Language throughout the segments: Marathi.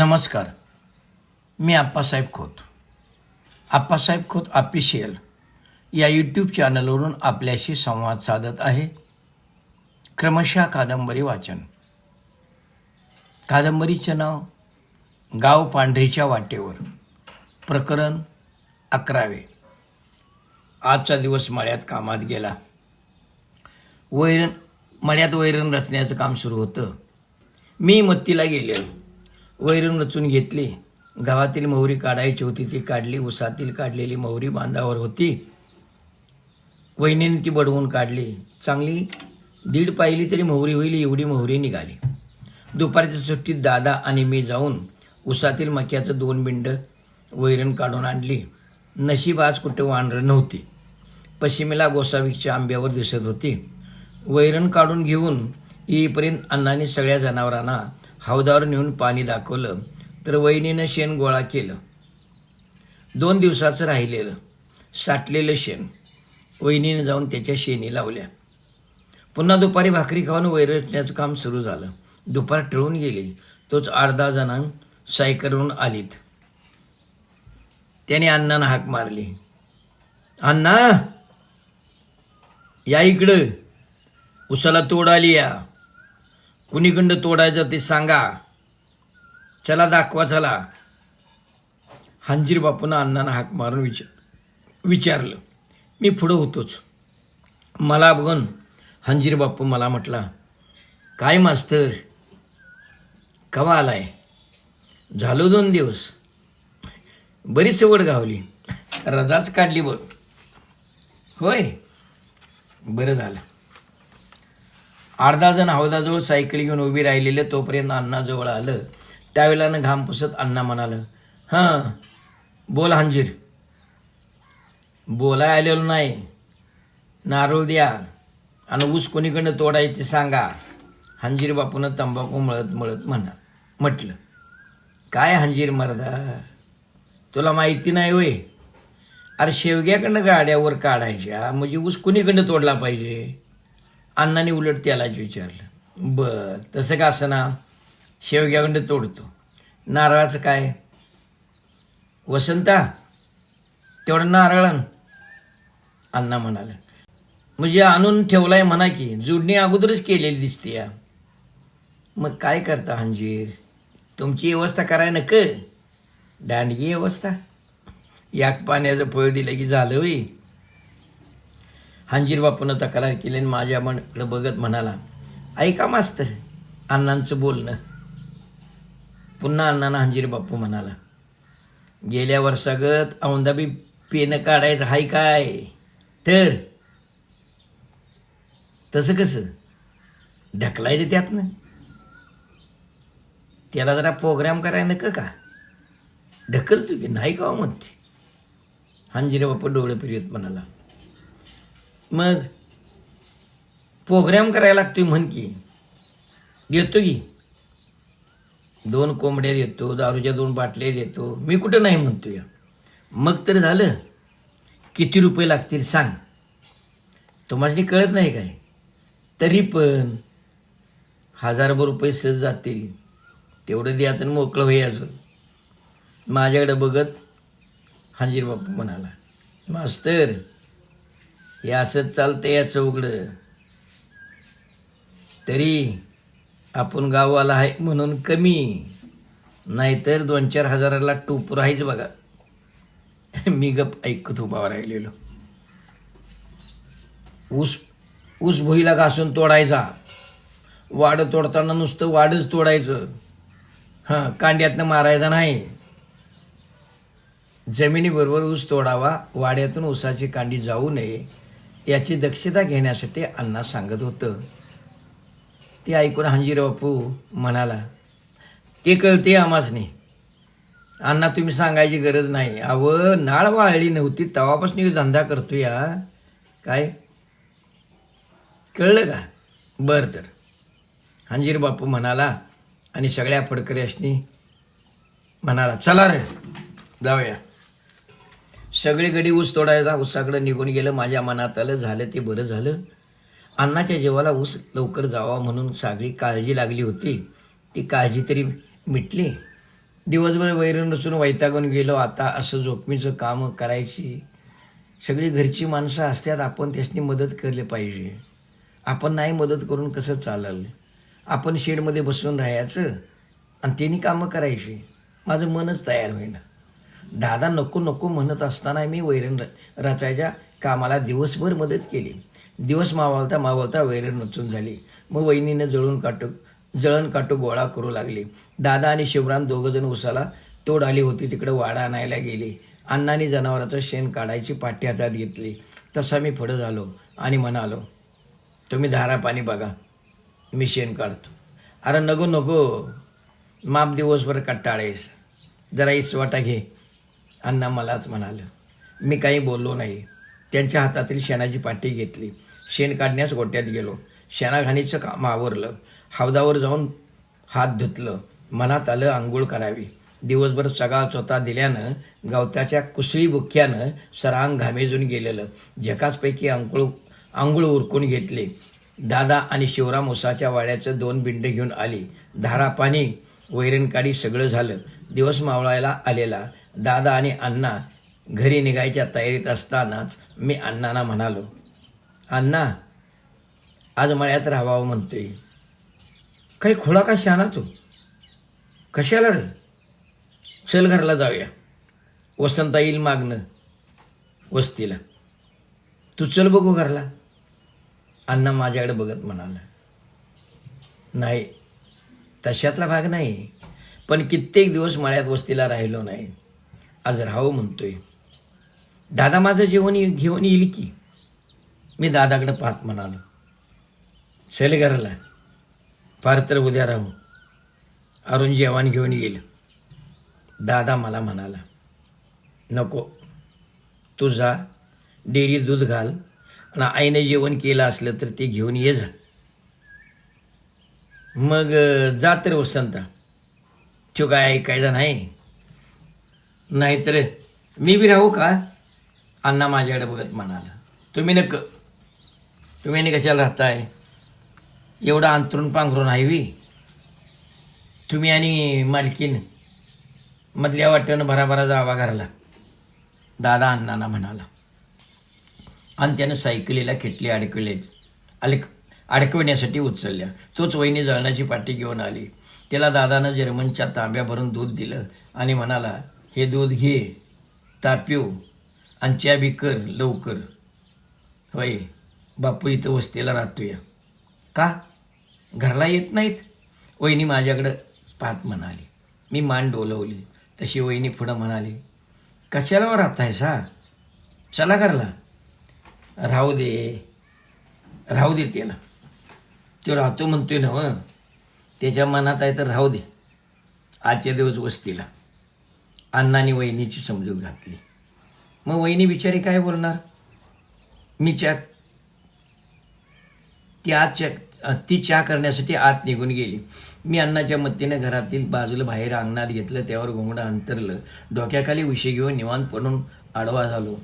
नमस्कार. मी आप्पासाहेब खोत. आप्पासाहेब खोत ऑफिशियल या यूट्यूब चॅनलवरून आपल्याशी संवाद साधत आहे. क्रमशः कादंबरी वाचन. कादंबरीचं नाव गाव पांढरीच्या वाटेवर. प्रकरण अकरावे. आजचा दिवस मळ्यात कामात गेला. वैरण मळ्यात वैरण रचण्याचं काम सुरू होतं. मी मत्तीला गेले वैरण रचून घेतली. गावातील मोहरी काढायची होती ती काढली. उसातील काढलेली मोहरी बांधावर होती. वहिनीने ती बडवून काढली. चांगली दीड पाहिली तरी मोहरी होईल एवढी मोहरी निघाली. दुपारच्या सुट्टीत दादा आणि मी जाऊन उसातील मक्याचं दोन बिंड वैरण काढून आणली. नशीब आज कुठे वानरं नव्हती. पश्चिमेला गोसावीच्या आंब्यावर दिसत होती. वैरण काढून घेऊन येईपर्यंत अण्णाने सगळ्या जनावरांना हौदावर नेऊन पाणी दाखवलं तर वहिनीनं शेण गोळा केलं. दोन दिवसाचं राहिलेलं साठलेलं शेण. वहिनीनं जाऊन त्याच्या शेणी लावल्या. पुन्हा दुपारी भाकरी खाऊन वैरचण्याचं काम सुरू झालं. दुपार टळून गेली. तोच अर्धा जणां सायकलवरून आलीत. त्याने अण्णानं हाक मारली. अण्णा या इकडं. उसाला तोड आली या. कुणीकडं तोडायचं ते सांगा. चला दाखवा चला. हंजीर बापूनं अण्णानं हाक मारून विचार विचारलं. मी पुढं होतोच. मला बघून हंजीर बापू मला म्हटला काय मास्तर? कवा आलाय? झालो दोन दिवस. बरी सवड गावली. रजाच काढली बघ. होय. बरं झालं. अर्धा जण हौदाजवळ सायकल घेऊन उभी राहिलेले तोपर्यंत अण्णाजवळ आलं. त्यावेळेला घाम पुसत अण्णा म्हणालं हां बोल हंजीर. बोलाय आलेलो नाही. नारळ द्या. आणि ऊस कोणीकडनं तोडायचे सांगा. हंजीर बापूनं तंबाखू मळत मळत म्हणा म्हटलं काय हंजीर मर्दा? तुला माहिती नाही होय? अरे शेवग्याकडनं गाड्यावर काढायच्या म्हणजे ऊस कुणीकडनं तोडला पाहिजे? अण्णाने उलट त्यालाच विचारलं. बर तसं का असं ना? तोडतो. नारळाचं काय? वसंता तेवढं नारळ अण्णा म्हणाले. म्हणजे आणून ठेवलाय म्हणा की जुडणी अगोदरच केलेली दिसते या. मग काय करता हंजीर? तुमची व्यवस्था कराय नक. दांडगी व्यवस्था. याक पाण्याचं फळ दिलं की झालं होई हांजीरबापानं तक्रार केली आणि माझ्या मनकडं बघत म्हणाला ऐका मास्तर अण्णांचं बोलणं. पुन्हा अण्णानं हंजीर बापू म्हणाला गेल्या वर्षागत औंदाबी पेनं काढायचं हाय काय? तर? तसं कसं? ढकलायचं त्यातनं? त्याला जरा प्रोग्राम करायला नका का? ढकलतो की नाही का हो म्हणते? हंजिरे बापू डोळे फिरवत म्हणाला मग प्रोग्राम करायला लागतोय म्हण की. देतो की. दोन कोंबड्या देतो दारूच्या दोन बाटल्या देतो. मी कुठं नाही म्हणतोय. मग तर झालं. किती रुपये लागतील सांग. तुम्हाला कळत नाही काय? तरी पण हजारभर रुपये सहज जातील. तेवढं द्यायचं तर मोकळं व्हायचं माझ्याकडे बघत हांजीर बापू म्हणाला मास्तर हे असंच चालतं याचं उघडं. तरी आपण गावाला आहे म्हणून कमी. नाहीतर दोन चार हजाराला टूप राहायचं बघा. मी गप ऐकत उभा राहिलेलो. ऊस ऊस भुईला घासून तोडायचा. वाड तोडताना नुसतं वाडच तोडायचं. हां कांड्यातनं मारायचा नाही. जमिनीबरोबर ऊस तोडावा वाड्यातून ऊसाची कांडी जाऊ नये. याची दक्षता घेण्यासाठी अण्णा सांगत होतं. ते ऐकून हंजीर बापू म्हणाला ते कळते आमासने अण्णा तुम्ही सांगायची गरज नाही. अव नाळ वाळली नव्हती तवापासून धंदा करतो या काय? कळलं का? बरं तर. हंजीर बापू म्हणाला आणि सगळ्या फडकऱ्याशनी म्हणाला चला रे जाऊया. सगळीकडे ऊस तोडायचा ऊसाकडे निघून गेलं माझ्या मनात आलं झालं ते बरं झालं. अण्णाच्या जेवाला ऊस लवकर जावा म्हणून सगळी काळजी लागली होती. ती काळजी तरी मिटली. दिवसभर वैरण नसून वैतागून गेलो. आता असं जोखमीचं काम करायची. सगळी घरची माणसं असतात आपण त्यासनी मदत केली पाहिजे. आपण नाही मदत करून कसं चालल? आपण शेडमध्ये बसून राहायचं. आणि त्यांनी कामं करायची. माझं मनच तयार होईना. दादा नको नको म्हणत असताना मी वैरण र- रचायच्या कामाला दिवसभर मदत केली. दिवस मावळता मावळता वैरण रचून झाली. मग वहिनीनं जळून काटू जळण काटू गोळा करू लागली. दादा आणि शिवराम दोघंजण उसाला तोड आली होती तिकडे वाडा आणायला गेले. अण्णाने जनावराचं शेण काढायची पाठी हातात घेतली. तसा मी पुढं झालो आणि म्हणालो तुम्ही धारा पाणी बघा मी शेण काढतो. अरे नको नको. माप दिवसभर कट्टाळेस जरा इसवाटा घे. अण्णा मलाच म्हणालं मी काही बोललो नाही. त्यांच्या हातातील शेणाची पाठी घेतली. शेण काढण्यास गोट्यात गेलो. शेणाघाणीचं काम आवरलं. हौदावर जाऊन हात धुतलं. मनात आलं आंघोळ करावी. दिवसभर सगळा चोता दिल्यानं गवताच्या कुसळी बुक्क्यानं सरांग घामेजून गेलेलं. झकासपैकी आंघोळ आंघोळ उरकून घेतले. दादा आणि शिवराम उसाच्या वाड्याचं दोन बिंड घेऊन आली. धारा पाणी वैरणकाडी सगळं झालं. दिवस मावळायला आलेला. दादा आणि अण्णा घरी निघायच्या तयारीत असतानाच मी अण्णांना म्हणालो अण्णा आज मळ्यात राहावं म्हणतोय. काही खोळा का शाना तू? कशाला रे? चल घरला जाऊया. वसंता येईल मागणं वस्तीला. तू चल बघू घरला. अण्णा माझ्याकडे बघत म्हणाला नाही तशातला भाग नाही. पण कित्येक दिवस मळ्यात वस्तीला राहिलो नाही. आज राहावं म्हणतोय. दादा माझं जेवण ये- घेऊन येईल की? मी दादाकडं पाहत म्हणालो. चल घराला. फार तर उद्या राहू. अरुण जेवण घेऊन येईल. दादा मला म्हणाला नको. तू जा डेअरी दूध घाल आणि आईने जेवण केलं असलं तर ते घेऊन ये जा. मग जा तर वसंत. तो काय ऐकायचा नाही? नाहीतर मी बी राहू का? अण्णा माझ्याकडे बघत म्हणाला तुम्ही नक तुम्ही नाही कशाला राहताय? एवढं अंतरून पांघरून हायवी तुम्ही आणि मालकीन मधल्या वाटेनं भराभरा जावा घरला. दादा अण्णांना म्हणाला आणि त्यानं सायकलीला खिटली अडकले अलक अडकवण्यासाठी उचलल्या. तोच वहिनी जळणाची पाटी घेऊन आली. त्याला दादानं जर्मनच्या तांब्या भरून दूध दिलं आणि म्हणाला हे दूध घे तापिव आणि च्या बी कर लवकर. होय बापू इथं वस्तीला राहतोय. का? घरला येत नाहीत? वहिनी माझ्याकडं पाहत म्हणाली. मी मान डोलवली. तशी वहिनी पुढं म्हणाली कशाला राहताय सा चला घरला. राहू दे. राहू दे त्याला. तो राहतो म्हणतोय ना व त्याच्या मनात आहे तर राहू दे. आजच्या दिवस वस्तीला. अण्णाने वहिनीची समजूत घातली. मग वहिनी बिचारी काय बोलणार? मी च्या त्या च्या ती चहा करण्यासाठी आत निघून गेली. मी अण्णाच्या मतीनं घरातील बाजूला बाहेर अंगणात घेतलं त्यावर घोंगडा अंतरलं. डोक्याखाली उशी घेऊन निवांत पडून आडवा झालो.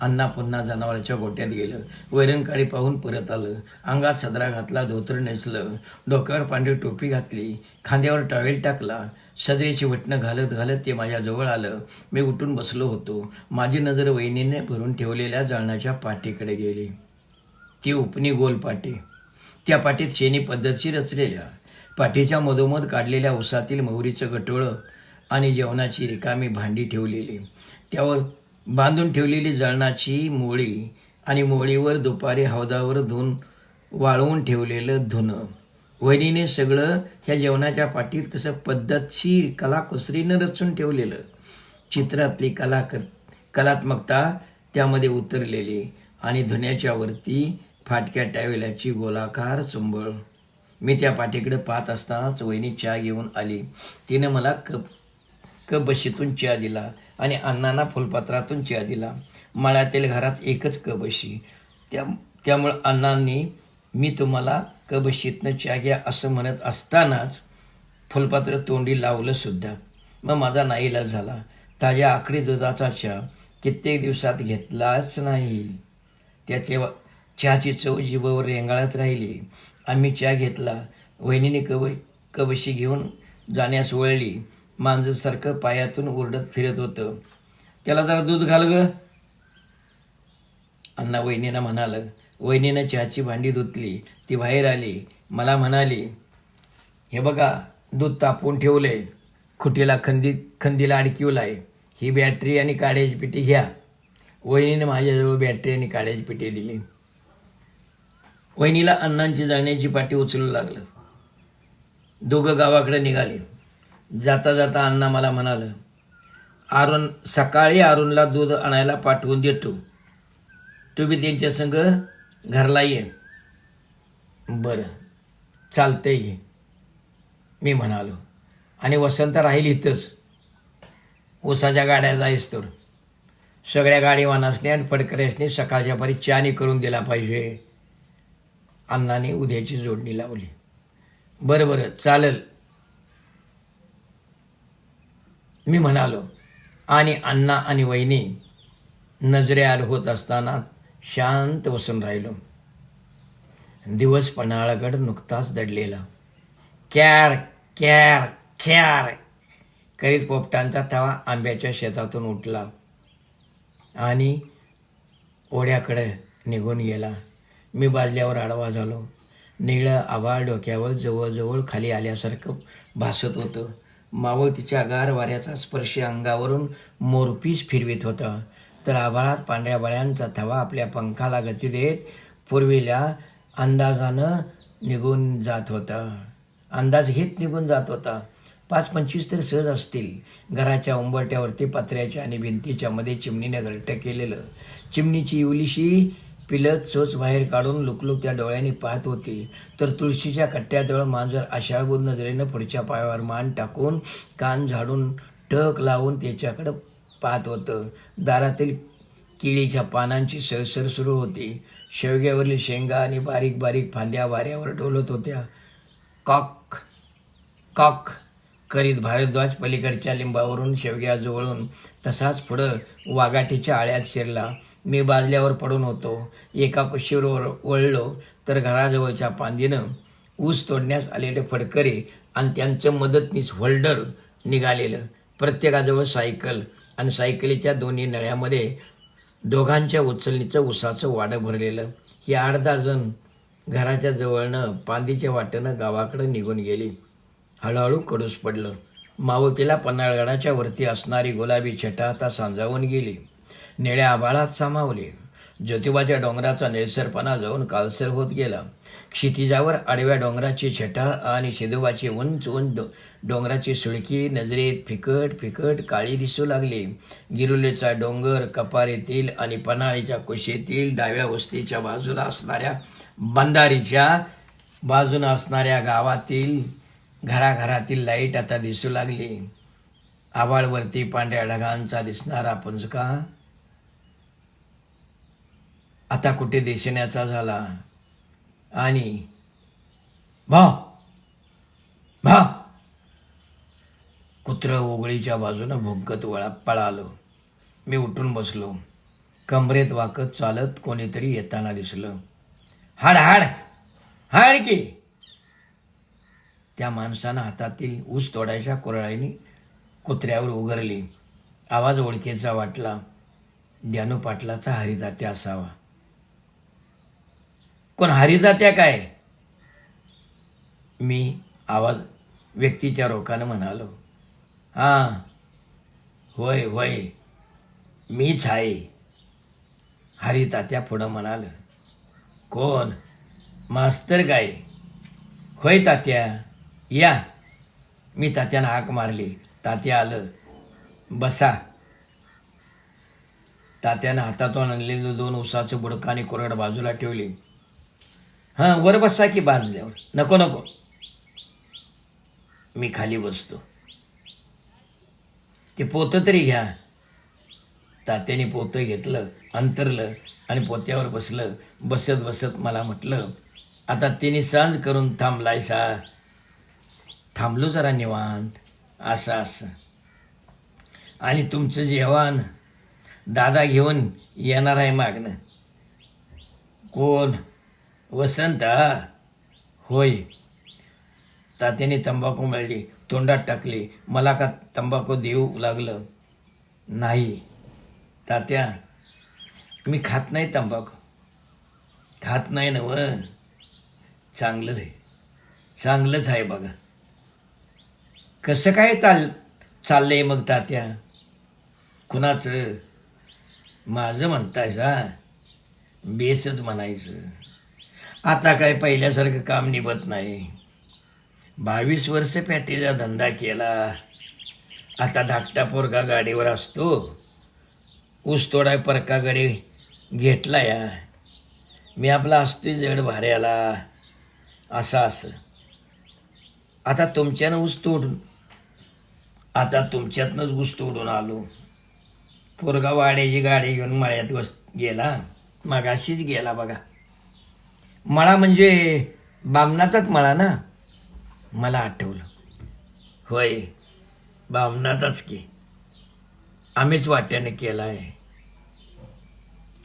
अण्णा पुन्हा जनावराच्या गोट्यात गेलं. वैरणकाळी पाहून परत आलं. अंगात सदरा घातला धोतर नेसलं. डोक्यावर पांढरी टोपी घातली. खांद्यावर टॉवेल टाकला. सदरेची वटणं घालत घालत ते माझ्याजवळ आलं. मी उठून बसलो होतो. माझी नजर वहिनीने भरून ठेवलेल्या जळणाच्या पाठीकडे गेली. ती उपनी गोल पाटी. त्या पाटीत शेणी पद्धतशीर रचलेल्या पाठीच्या मधोमध काढलेल्या उसातील मोहरीचं गटोळं आणि जेवणाची रिकामी भांडी ठेवलेली. त्यावर बांधून ठेवलेली जळणाची मोळी आणि मोळीवर दुपारी हौदावर धुऊन वाळवून ठेवलेलं धुणं वहिनीने सगळं ह्या जेवणाच्या पाठीत कसं पद्धतशीर कलाकुसरीनं रचून ठेवलेलं. चित्रातली कला कलात्मकता त्यामध्ये उतरलेली आणि धुण्याच्या वरती फाटक्या टॅवेलाची गोलाकार चुंबळ. मी त्या पाठीकडे पाहत असतानाच वहिनी चहा घेऊन आली. तिने मला कप कप बशीतून चहा दिला आणि अण्णांना फुलपात्रातून चहा दिला. मळ्यातील घरात एकच कबशी. त्या त्यामुळं अण्णांनी मी तुम्हाला कबशीतनं च्या घ्या असं म्हणत असतानाच फुलपात्र तोंडी लावलं सुद्धा. मग माझा नाईलाज झाला. ताज्या आकडी दुधाचा चहा कित्येक दिवसात घेतलाच नाही. त्याचे चहाची चव जिभेवर रेंगाळत राहिली. आम्ही चहा घेतला. वहिनीने कब कबशी घेऊन जाण्यास वळली. मांजरसारखं पायातून ओरडत फिरत होतं. त्याला जरा दूध घाल ग. अण्णा वहिनीनं म्हणालं वहिनीनं चहाची भांडी धुतली ती बाहेर आली मला म्हणाली हे बघा दूध तापवून ठेवलं आहे खुटीला खंदी खंदीला अडकिवलाय. ही बॅटरी आणि काड्याची पिटी घ्या. वहिनीने माझ्याजवळ बॅटरी आणि काळ्याची पिटी दिली. वहिनीला अण्णांची जाण्याची पाठी उचलू लागलं. दोघं गावाकडे निघाले. जाता जाता अण्णा मला म्हणालं अरुण सकाळी अरुणला दूध आणायला पाठवून देतो. तुम्ही त्यांच्या संग घरला ये. बरं. चालतं ये मी म्हणालो. आणि वसंत राहील इथंच. ऊसाच्या गाड्या जाईस तर. सगळ्या गाडीवानासने आणि फडकऱ्यासने सकाळच्या पारी चानी करून दिला पाहिजे. अण्णाने उद्याची जोडणी लावली. बरं बरं. चालेल. मी म्हणालो. आणि अण्णा आणि वहिनी नजरेआड होत असताना शांत बसून राहिलो. दिवस पन्हाळगड नुकताच दडलेला. क्यार क्यार क्यार! करीत पोपटांचा तवा आंब्याच्या शेतातून उठला. आणि ओढ्याकडे निघून गेला. मी बाजल्यावर आडवा झालो. निळं आभाळ डोक्यावर जवळजवळ खाली आल्यासारखं भासत होतं. मावळ तिच्या गार वाऱ्याचा स्पर्श अंगावरून मोरपीस फिरवित होता. तर आभाळात पांढऱ्या बळ्यांचा थवा आपल्या पंखाला गती देत पूर्वीला अंदाजानं निघून जात होता. अंदाज घेत निघून जात होता. पाच पंचवीस तर सहज असतील. घराच्या उंबरट्यावरती पत्र्याच्या आणि भिंतीच्या मध्ये चिमणीनं घरटं केलेलं. चिमणीची इवलीशी पिलत चोच बाहेर काढून लुकलुक त्या डोळ्यांनी पाहत होती. तर तुळशीच्या कट्ट्याजवळ मांजर आशाळबुद नजरेनं पुढच्या पायावर मान टाकून कान झाडून टक लावून त्याच्याकडं पाहत होतं. दारातील केळीच्या पानांची सळसर सुरू होती. शेवग्यावरील शेंगा आणि बारीक बारीक फांद्या वाऱ्यावर डोलत होत्या. कॉक कॉक करीत भारद्वाज पलीकडच्या लिंबावरून शेवग्या जवळून तसाच पुढं वाघाटीच्या आळ्यात शिरला. मी बाजल्यावर पडून होतो. एका कुशीवर वळलो तर घराजवळच्या पांदीनं ऊस तोडण्यास आलेले फडकरे आणि त्यांचं मदतनीस होल्डर निघालेलं. प्रत्येकाजवळ सायकल आणि सायकलीच्या दोन्ही नळ्यामध्ये दोघांच्या उचलणीचं उसाचं वाडं भरलेलं. ही आठ दहा जण घराच्या जवळनं पांदीच्या वाटेनं गावाकडं निघून गेली. हळूहळू कडूस पडलं. मावतीला पन्हाळगडाच्या वरती असणारी गुलाबी छटा आता सांजावून गेली. निळ्या आभाळात सामावली. ज्योतिबाच्या डोंगराचा निळसरपणा जाऊन कालसर होत गेला. क्षितिजावर आडव्या डोंगराची छटा आणि शिदोबाची उंच उंच डोंगराची सुळकी नजरेत फिकट फिकट काळी दिसू लागली. गिरुलेचा डोंगर कपारीतील आणि पन्हाळीच्या कुशीतील डाव्या वस्तीच्या बाजूला असणाऱ्या बंधारीच्या बाजूनं असणाऱ्या गावातील घराघरातील लाइट आता दिसू लागली. आभाळवरती पांढऱ्या ढगांचा दिसणारा पुंजका आता कुठे दिसण्याचा झाला? आणि भा भा कुत्र ओगळीच्या बाजूनं भुंकत वळा पळालो. मी उठून बसलो. कमरेत वाकत चालत कोणीतरी येताना दिसलं. हाड हाड हाड की. त्या माणसानं हातातील ऊस तोडायच्या कुरळाईने कुत्र्यावर उघरली. आवाज ओळखीचा वाटला. द्यानू पाटलाचा हरिदात्या असावा. कोण हरिदात्या काय? मी आवाज व्यक्तीच्या रोखानं म्हणालो. हां. होय होय. मीच आहे हरितात्या पुढं म्हणाल. कोण? मास्तर काय होय तात्या. या. मी तात्यानं हाक मारली. तात्या आलं. बसा. तात्यानं हातातून आणलेलं दोन उसाचं बुडकं आणि कोरड बाजूला ठेवली. हां वर बसा की बाजल्यावर. नको नको. मी खाली बसतो. ते पोतं तरी घ्या. तात्याने पोतं घेतलं अंतरलं आणि पोत्यावर बसलं. बसत बसत मला म्हटलं आता तिने सांज करून थांबलाय सा. थांबलो जरा निवांत. असं असं. आणि तुमचं जेवण दादा घेऊन येणार आहे मागणं कोण? वसंत हा? होय. तात्याने तंबाखू मिळली. तोंडात टाकले. मला का तंबाखू देऊ लागलं? नाही. तात्या मी खात नाही तंबाखू? खात नाही ना व चांगलं आहे. चांगलंच आहे बघा. कसं काय चाल चाललंय मग तात्या? कुणाचं? माझं म्हणतायस हा? बेसच म्हणायचं. आता काय पहिल्यासारखं काम निभत नाही. बावीस वर्ष पॅटीचा धंदा केला. आता धाकटा पोरगा गाडीवर असतो. ऊस तोडाय परकाकडे घेतला या. मी आपला असतोय जड भाऱ्याला. असं असं. आता तुमच्यानं ऊस तोडून आता तुमच्यातनंच ऊस तोडून आलो. पोरगा वाड्याची गाडी घेऊन मळ्यात बस गेला. मगाशीच गेला बघा. मळा म्हणजे बामनातच मळा ना? मला आठवलं. होय भावनाचाच की. आम्हीच वाट्याने केला आहे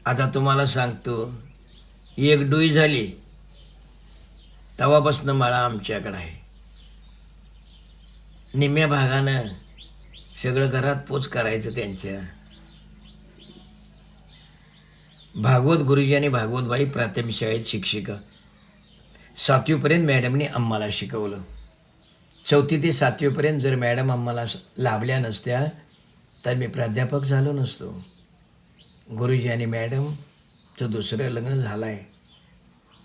आता तुम्हाला सांगतो एक डुई झाली. तवापासनं माळा आमच्याकडं आहे. निम्म्या भागानं सगळं घरात पोच करायचं त्यांच्या. भागवत गुरुजी आणि भागवतबाई प्राथमिक शाळेत शिक्षिका. सातवीपर्यंत मॅडमने आम्हाला शिकवलं. चौथी ते सातवीपर्यंत जर मॅडम आम्हाला लाभल्या नसत्या तर मी प्राध्यापक झालो नसतो. गुरुजी आणि मॅडमचं दुसरं लग्न झालं आहे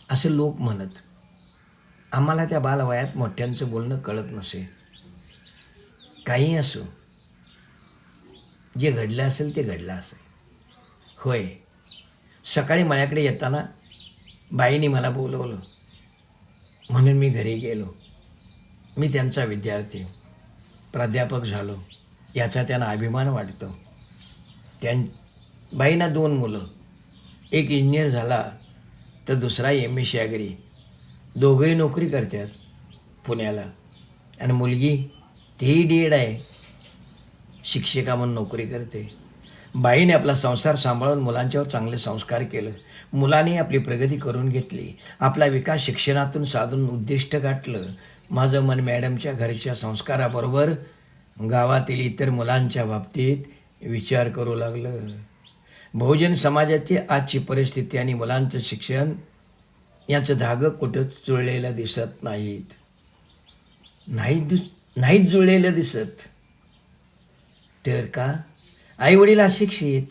असं लोक म्हणत. आम्हाला त्या बालवयात मोठ्यांचं बोलणं कळत नसे. काही असो जे घडलं असेल ते घडलं असेल होय सकाळी माझ्याकडे येताना बाईने मला बोलवलं. म्हणून मी घरी गेलो. मी त्यांचा विद्यार्थी. प्राध्यापक झालो. याचा त्यांना अभिमान वाटतो. त्यां बाईंना दोन मुलं. एक इंजिनियर झाला तर दुसरा एम ए शागरी दोघंही नोकरी करतात पुण्याला. आणि मुलगी तीही डी एड आहे. शिक्षिका म्हणून नोकरी करते. बाईने आपला संसार सांभाळून मुलांच्यावर चांगले संस्कार केलं. मुलांनी आपली प्रगती करून घेतली. आपला विकास शिक्षणातून साधून उद्दिष्ट गाठलं. माझं मन मॅडमच्या घरच्या संस्काराबरोबर गावातील इतर मुलांच्या बाबतीत विचार करू लागलं. बहुजन समाजाची आजची परिस्थिती आणि मुलांचं शिक्षण याचं धागं कुठं जुळलेलं दिसत नाहीत. नाही दिस नाहीच जुळलेलं दिसत. तर का? आईवडील अशिक्षित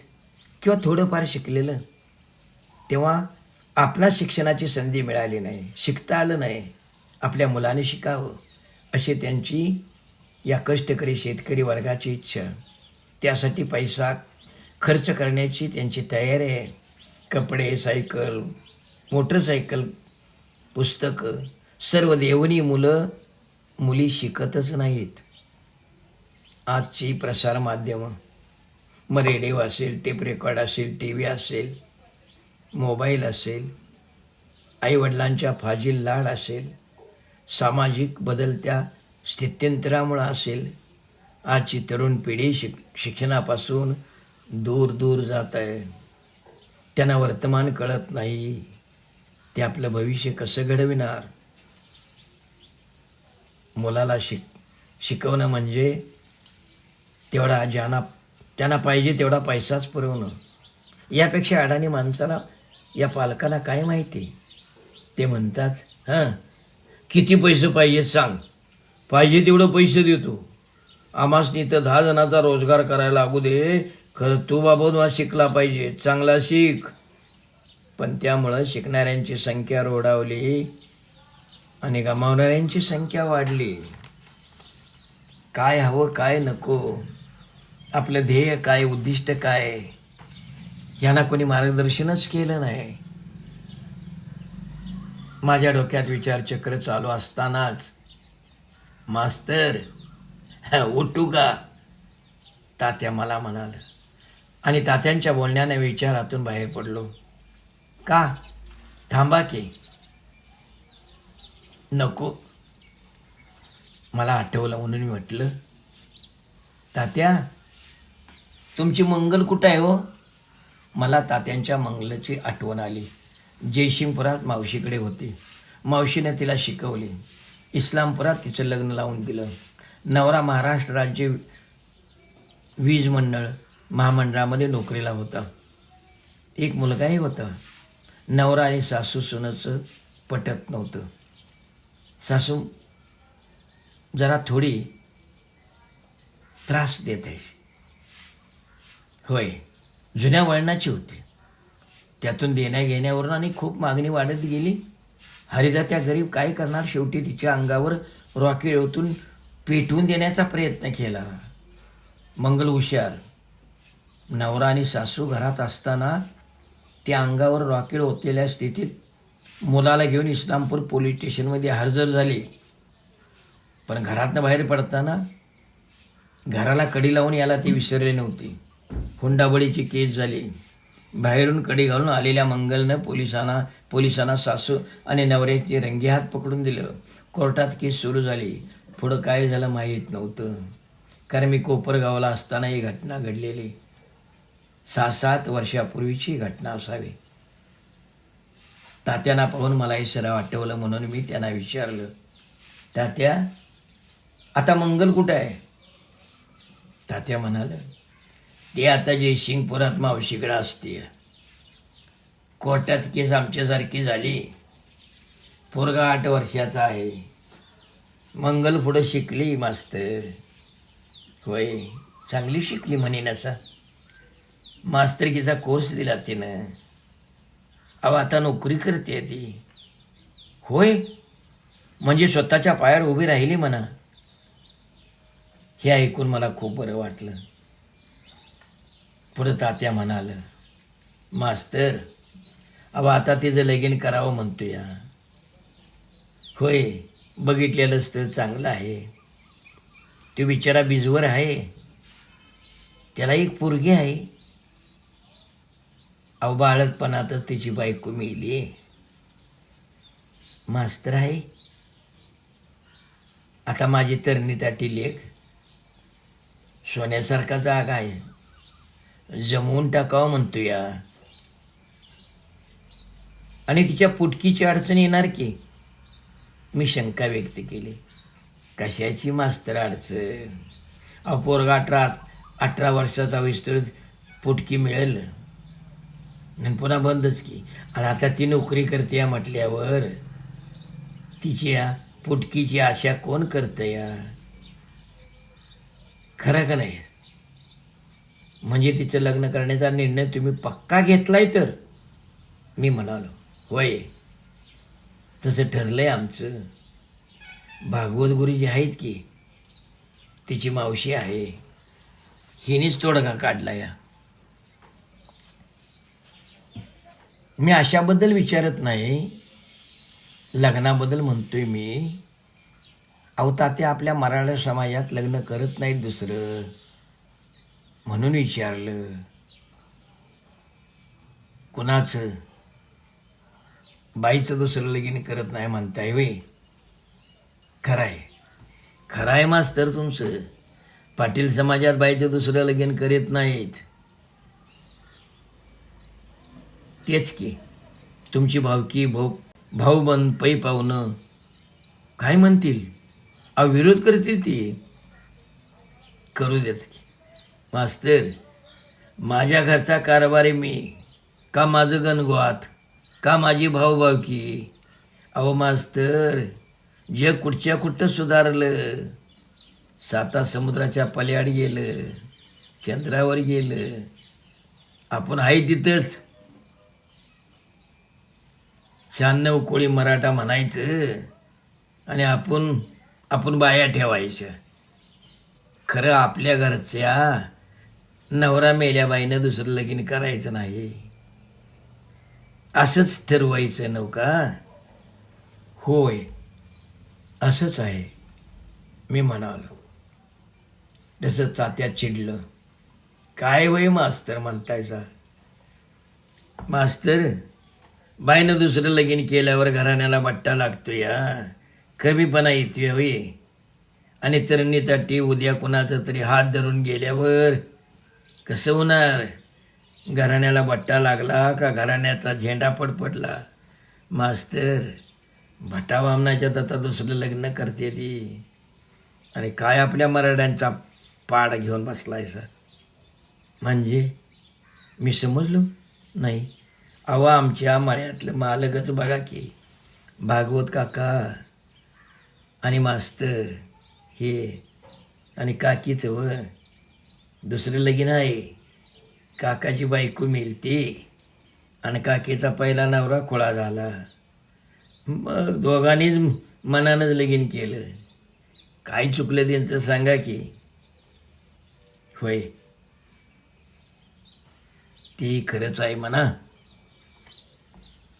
किंवा थोडंफार शिकलेलं तेव्हा आपला शिक्षणाची संधी मिळाली नाही शिकता आलं नाही. आपल्या मुलाने शिकावं अशी त्यांची या कष्टकरी शेतकरी वर्गाची इच्छा. त्यासाठी पैसा खर्च करण्याची त्यांची तयारी आहे. कपडे सायकल मोटरसायकल पुस्तकं सर्व देवणी मुलं मुली शिकतच नाहीत. आजची प्रसारमाध्यमं मग रेडिओ असेल टेप रेकॉर्ड असेल टी व्ही असेल मोबाईल असेल आईवडिलांच्या फाजील लाड असेल सामाजिक बदलत्या स्थित्यंतरामुळं असेल. आजची तरुण पिढी शिक शिक्षणापासून दूर दूर जात आहे. त्यांना वर्तमान कळत नाही. ते आपलं भविष्य कसं घडविणार? मुलाला शिक शिकवणं म्हणजे तेवढा ज्यांना त्यांना पाहिजे तेवढा पैसाच पुरवणं. यापेक्षा अडाणी माणसाला या पालकाला काय माहिती? ते म्हणतात हां किती पैसे पाहिजे सांग. पाहिजे तेवढं पैसे देतो. आमासनी तर दहा जणांचा रोजगार करायला लागू दे. खरं तू बाबा शिकला पाहिजे. चांगला शिक. पण त्यामुळं शिकणाऱ्यांची संख्या रोडावली आणि गमावणाऱ्यांची संख्या वाढली. काय हवं काय नको. आपलं ध्येय काय उद्दिष्ट काय? यांना कोणी मार्गदर्शनच केलं नाही. माझ्या डोक्यात विचारचक्र चालू असतानाच मास्तर उठू का? तात्या मला म्हणाल आणि तात्यांच्या बोलण्याने विचारातून बाहेर पडलो. का? थांबा की. नको. मला आठवलं म्हणून मी म्हटलं तात्या तुमची मंगल कुठं आहे हो? मला तात्यांच्या मंगलाची आठवण आली. जयसिंगपुरात मावशीकडे होती. मावशीने तिला शिकवली. इस्लामपुरात तिचं लग्न लावून दिलं. नवरा महाराष्ट्र राज्य वीज मंडळ महामंडळामध्ये नोकरीला होता. एक मुलगाही होता. नवरा आणि सासू सुनाचं पटत नव्हतं. सासू जरा थोडी त्रास देत. आहे होय जुन्या वळणाची होती. त्यातून देण्या घेण्यावरून आणि खूप मागणी वाढत गेली. हरिदा त्या गरीब काय करणार? शेवटी तिच्या अंगावर रॉकेट ओतून पेटवून देण्याचा प्रयत्न केला. मंगल हुशार. नवरा आणि सासू घरात असताना त्या अंगावर रॉकेट ओतलेल्या स्थितीत मुलाला घेऊन इस्लामपूर पोलीस स्टेशनमध्ये हजर झाली. पण घरातनं बाहेर पडताना घराला कडी लावून याला ती विसरली नव्हती. हुंडाबळीची केस झाली. बाहेरून कडी घालून आलेल्या मंगलनं पोलिसांना पोलिसांना सासू आणि नवऱ्याचे रंगेहात पकडून दिलं. कोर्टात केस सुरू झाली. पुढं काय झालं माहीत नव्हतं. कारण मी कोपरगावला असताना ही घटना घडलेली. सहा सात वर्षापूर्वीची ही घटना असावी. तात्यांना पाहून मला हे सराव आठवलं म्हणून मी त्यांना विचारलं. तात्या आता मंगल कुठं आहे? तात्या म्हणाल्या ते आता जयसिंगपुरात मावशीकडे असते. कोर्टात केस आमच्यासारखी झाली. पोरगा आठ वर्षाचा आहे. मंगल पुढं शिकली मास्तर. होय चांगली शिकली म्हणेन असा मास्तरकीचा कोर्स दिला तिनं. अहो आता नोकरी करते ती. होय म्हणजे स्वतःच्या पायावर उभी राहिली म्हणा. हे ऐकून मला खूप बरं वाटलं. पुढं तात्या म्हणाल मास्तर अहो आता तिचं लगीन करावं म्हणतो या होय बघितलेलं स्थळ चांगलं आहे. तो बिचारा बिजवर आहे. त्याला एक पोरगी आहे. अहो बाळतपणातच तिची बायको मिळली मास्तर आहे? आता माझी तरणी ताटी लेख. सोन्यासारखा जागा आहे. जमवून टाकावं म्हणतो या. आणि तिच्या पुटकीची अडचण येणार की? मी शंका व्यक्त केली. कशाची मास्तर अडचण? अहो अठरा अठरा वर्षाचा विस्तृत पुटकी मिळेल. आणि पुन्हा बंदच की. आणि आता ती नोकरी करते या म्हटल्यावर तिची या पुटकीची आशा कोण करतं या? खरं का नाही? म्हणजे तिचं लग्न करण्याचा निर्णय तुम्ही पक्का घेतलाय तर? मी म्हणालो होय. तसं ठरलंय आमचं. भागवत गुरुजी आहेत की? तिची मावशी आहे. हिनेच तोडगा काढला या. मी अशाबद्दल विचारत नाही. लग्नाबद्दल म्हणतोय मी. अहो ताते आपल्या मराठा समाजात लग्न करत नाहीत दुसरं. म्हणून विचारलं. कुणाचं? बाईचं दुसरं लगीन करत नाही म्हणताय वे खरं आहे खरं आहे मास्तर तुमचं. पाटील समाजात बाईचं दुसरं लगीन करीत नाहीत. तेच की तुमची भावकी भाऊ भाऊ बन पै पाहुणं. काय म्हणतील? अहो विरोध करतील ती? करू देत की. मास्तर माझ्या घरचा कारभारी मी का माझं गणगोत का माझी भाऊभावकी अहो मास्तर जग कुठच्या कुठं सुधारलं? साता समुद्राच्या पल्याड गेलं चंद्रावर गेलं. आपण आहे तिथंच. शहाण्णव कोळी मराठा म्हणायचं आणि आपण आपण बाया ठेवायच्या. खरं आपल्या घरच्या नवरा मेल्या बाईनं दुसरं लगीन करायचं नाही. असंच ठरवायचं नौका होय असंच आहे मी म्हणालो. तसं चात्यात चिडलं. काय वय मास्तर म्हणतायचा मास्तर बाईनं दुसरं लगीन केल्यावर घराण्याला बट्टा लागतो या कमीपणा येतोय होय. आणि तरुणीसाठी उद्या कुणाचा तरी हात धरून गेल्यावर कसं होणार? घराण्याला बट्टा लागला का घराण्याचा झेंडा पडपडला? मास्तर भटा वामनाच्या आता दुसरं लग्न करते ती. आणि काय आपल्या मराठ्यांचा पाड घेऊन बसलाय सर म्हणजे? मी समजलो? नाही. अहो आमच्या मळ्यातलं मालकच बघा की भागवत काका आणि मास्तर हे आणि काकीचं व दुसरं लगीन आहे काकाची बायको मिळते आणि काकीचा पहिला नवरा खोळा झाला. मग दोघांनीच मनानंच लगीन केलं. काय चुकलं त्यांचं सांगा की. होय. ती खरंच आहे म्हणा.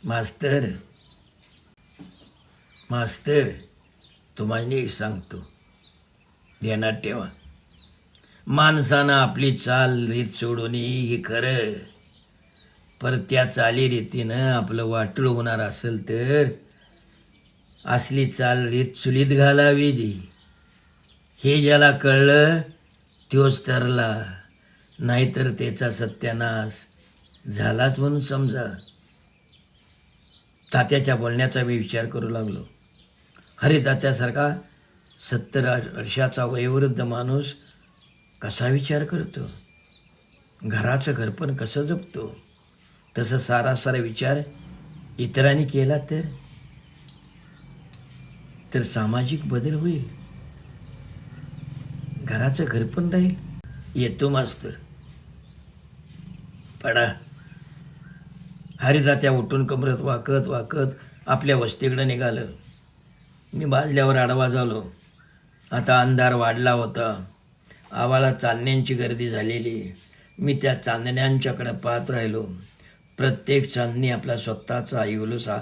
मास्तर. मास्तर तुम्हाला सांगतो. ध्यानात ठेवा. माणसानं आपली चाल रीत सोडून हे खरं पर त्या चाली रीतीनं आपलं वाटळ होणार असेल तर असली चाल रीत चुलीत घालावी जी हे ज्याला कळलं त्योच तरला. नाहीतर त्याचा सत्यानाश झालाच म्हणून समजा. तात्याच्या बोलण्याचा मी विचार करू लागलो. अरे तात्यासारखा सत्तर वर्षाचा वयोवृद्ध माणूस कसा विचार करतो? घराचं घरपण कसं जपतो? तसं सारा सारा विचार इतरांनी केला तर? तर सामाजिक बदल होईल. घराचं घरपण राहील. येतो मास्तर. पडा. हरिदात्या उठून कमरत वाकत वाकत आपल्या वस्तीकडं निघालं. मी बाजल्यावर आडवा झालो. आता अंधार वाढला होता. आम्हाला चांदण्यांची गर्दी झालेली मी त्या चांदण्यांच्याकडे पाहत राहिलो. प्रत्येक चांदणी आपला स्वतःचा आयुलसा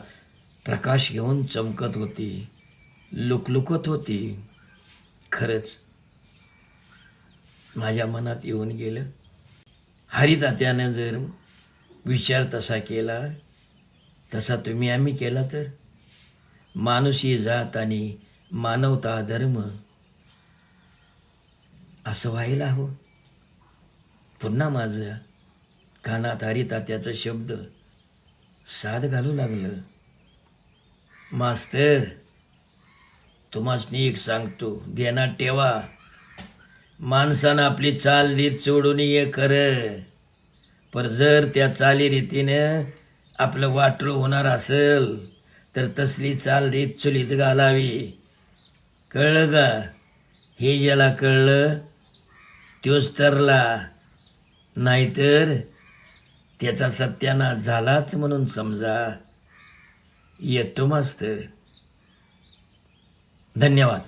प्रकाश घेऊन चमकत होती. लुकलुकत होती. खरंच माझ्या मनात येऊन गेलं. हरितात्यानं जर विचार तसा केला तसा तुम्ही आम्ही केला तर? मानुषी जात आणि मानवता धर्म असं व्हायला हवं पुन्हा माझं कानात हरितात्याचा शब्द साद घालू लागलं. मास्तर तुम्हासनी एक सांगतो देना ठेवा. माणसानं आपली चाल रीत सोडून ये कर पर जर त्या चाली रीतीनं आपलं वाटलं होणार असेल तर तसली चाल रीत चुलीत घालावी. कळलं का? हे ज्याला कळलं त्योच तरला नाहीतर त्याचा सत्यानाश झालाच म्हणून समजा. येतो मास्तर. धन्यवाद.